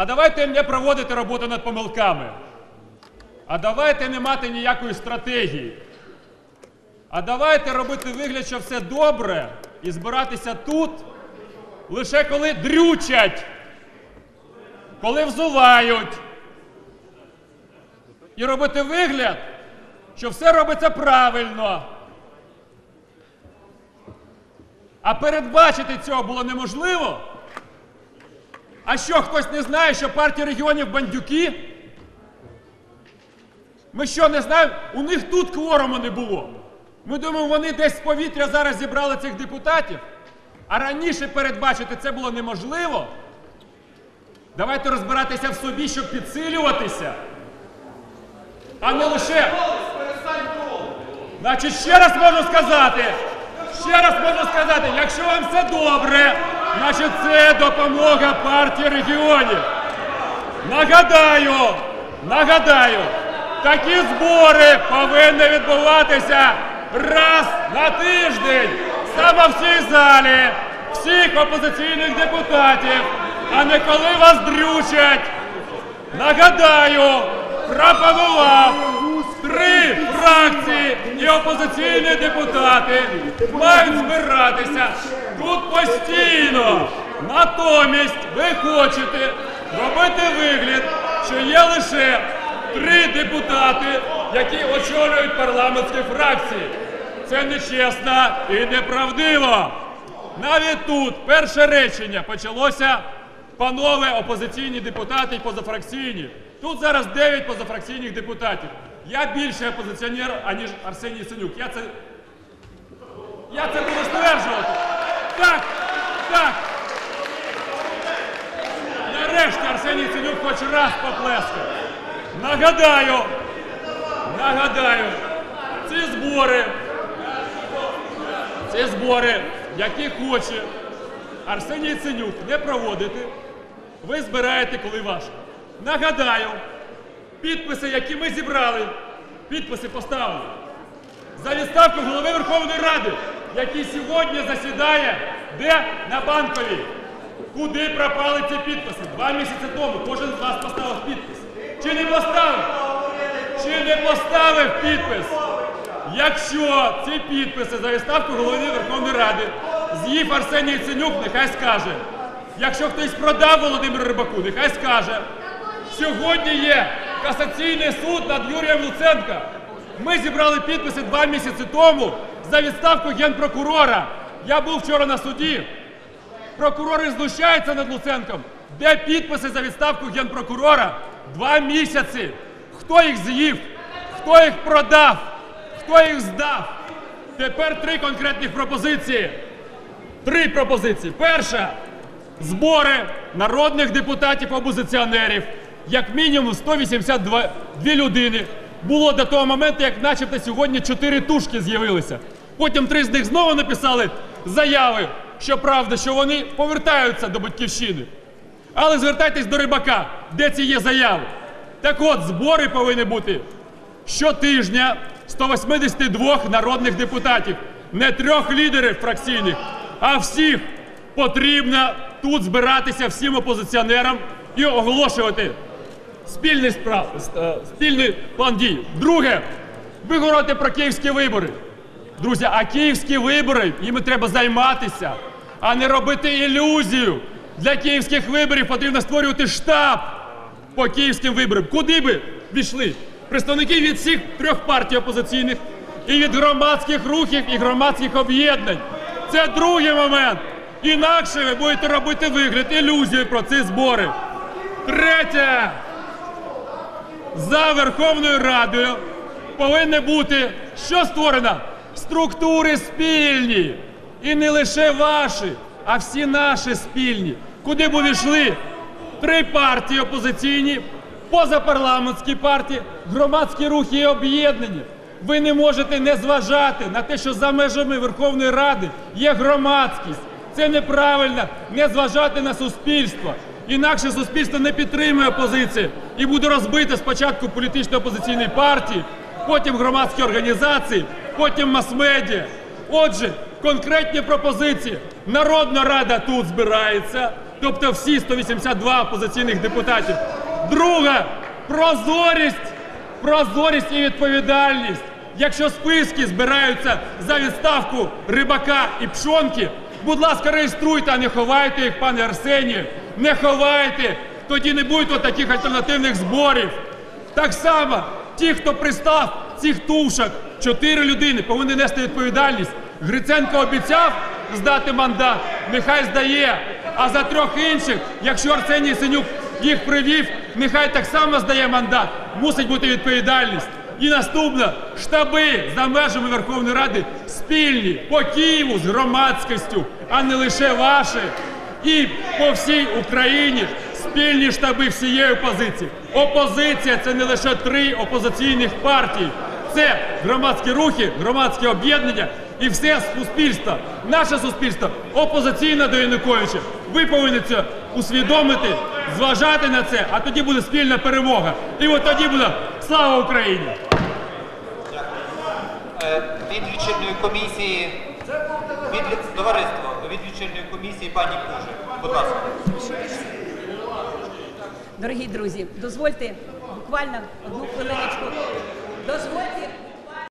А давайте не проводити роботу над помилками. А давайте не мати ніякої стратегії. А давайте робити вигляд, що все добре, і збиратися тут лише коли дрючать, коли взувають. І робити вигляд, що все робиться правильно. А передбачити цього було неможливо. А що, хтось не знає, що партія регіонів бандюки? Ми що не знаємо? У них тут кворуму не було. Ми думаємо, вони десь з повітря зараз зібрали цих депутатів, а раніше передбачити це було неможливо. Давайте розбиратися в собі, щоб підсилюватися, а не лише. Значить, ще раз можу сказати, ще раз можу сказати, якщо вам все добре, значить це допомога партії регіонів. Нагадаю, нагадаю, такі збори повинні відбуватися раз на тиждень саме в цій залі всіх опозиційних депутатів, а не коли вас дрючать. Нагадаю, пропонував три фракції і опозиційні депутати мають збиратися тут постійно. Натомість ви хочете робити вигляд, що є лише три депутати, які очолюють парламентські фракції. Це нечесно і неправдиво. Навіть тут перше речення почалося панове опозиційні депутати і позафракційні. Тут зараз 9 позафракційних депутатів. Я більше опозиціонер, аніж Арсеній Синюк. Я це, я це буду стверджувати. Так, так. Нарешті Арсеній Синюк хоч раз поплескав. Нагадаю, нагадаю, ці збори, ці збори, які хоче Арсеній Ценюк не проводити, ви збираєте, коли важко. Нагадаю, підписи, які ми зібрали, підписи поставили за відставку голови Верховної Ради, який сьогодні засідає де на банковій. Куди пропали ці підписи? Два місяці тому кожен з вас поставив підпис. Чи не поставив? Чи не поставив підпис? Якщо ці підписи за відставку голови Верховної Ради з'їв Арсеній Ценюк, нехай скаже. Якщо хтось продав Володимиру Рибаку, нехай скаже. Сьогодні є касаційний суд над Юрієм Луценка. Ми зібрали підписи два місяці тому за відставку генпрокурора. Я був вчора на суді. Прокурори знущаються над Луценком. Де підписи за відставку генпрокурора? Два місяці. Хто їх з'їв? Хто їх продав? Хто їх здав? Тепер три конкретних пропозиції. Три пропозиції. Перша збори народних депутатів опозиціонерів, як мінімум 182 дві людини. Було до того моменту, як начебто сьогодні чотири тушки з'явилися. Потім три з них знову написали заяви, що правда, що вони повертаються до батьківщини. Але звертайтесь до рибака, де ці є заяви. Так от, збори повинні бути щотижня 182 народних депутатів, не трьох лідерів фракційних, а всіх потрібно тут збиратися всім опозиціонерам і оголошувати спільний справ, е, спільний план дій. Друге, ви говорите про київські вибори. Друзі, а київські вибори, їми треба займатися, а не робити ілюзію. Для київських виборів потрібно створювати штаб по київським виборам. Куди би війшли? Представники від всіх трьох партій опозиційних і від громадських рухів і громадських об'єднань. Це другий момент. Інакше ви будете робити вигляд, ілюзію про ці збори. Третє. За Верховною Радою повинні бути що створено? Структури спільні. І не лише ваші, а всі наші спільні. Куди б увійшли три партії опозиційні, позапарламентські партії, громадські рухи і об'єднання. Ви не можете не зважати на те, що за межами Верховної Ради є громадськість. Це неправильно не зважати на суспільство. Інакше суспільство не підтримує опозицію і буде розбите спочатку політично опозиційної партії, потім громадські організації, потім мас-медіа. Отже, конкретні пропозиції. Народна рада тут збирається, тобто всі 182 опозиційних депутатів. Друга прозорість, прозорість і відповідальність. Якщо списки збираються за відставку рибака і пшонки, будь ласка, реєструйте, а не ховайте їх, пане Арсенію. Не ховайте. Тоді не буде таких альтернативних зборів. Так само, ті, хто пристав цих тушок, чотири людини повинні нести відповідальність. Гриценко обіцяв здати мандат, нехай здає. А за трьох інших, якщо Арсеній Синюк їх привів, нехай так само здає мандат. Мусить бути відповідальність. І наступне штаби за межами Верховної Ради спільні по Києву з громадськістю, а не лише ваші. І по всій Україні спільні штаби всієї опозиції. Опозиція це не лише три опозиційних партії. Це громадські рухи, громадські об'єднання і все суспільство. Наше суспільство опозиційне до Януковича. Ви повинні це усвідомити, зважати на це, а тоді буде спільна перемога. І от тоді буде слава Україні! Е, Від лічильної комісії, від товариство, від лічильної комісії пані Кужик. Будь ласка. Дорогі друзі, дозвольте буквально одну хвилиночку. Дозвольте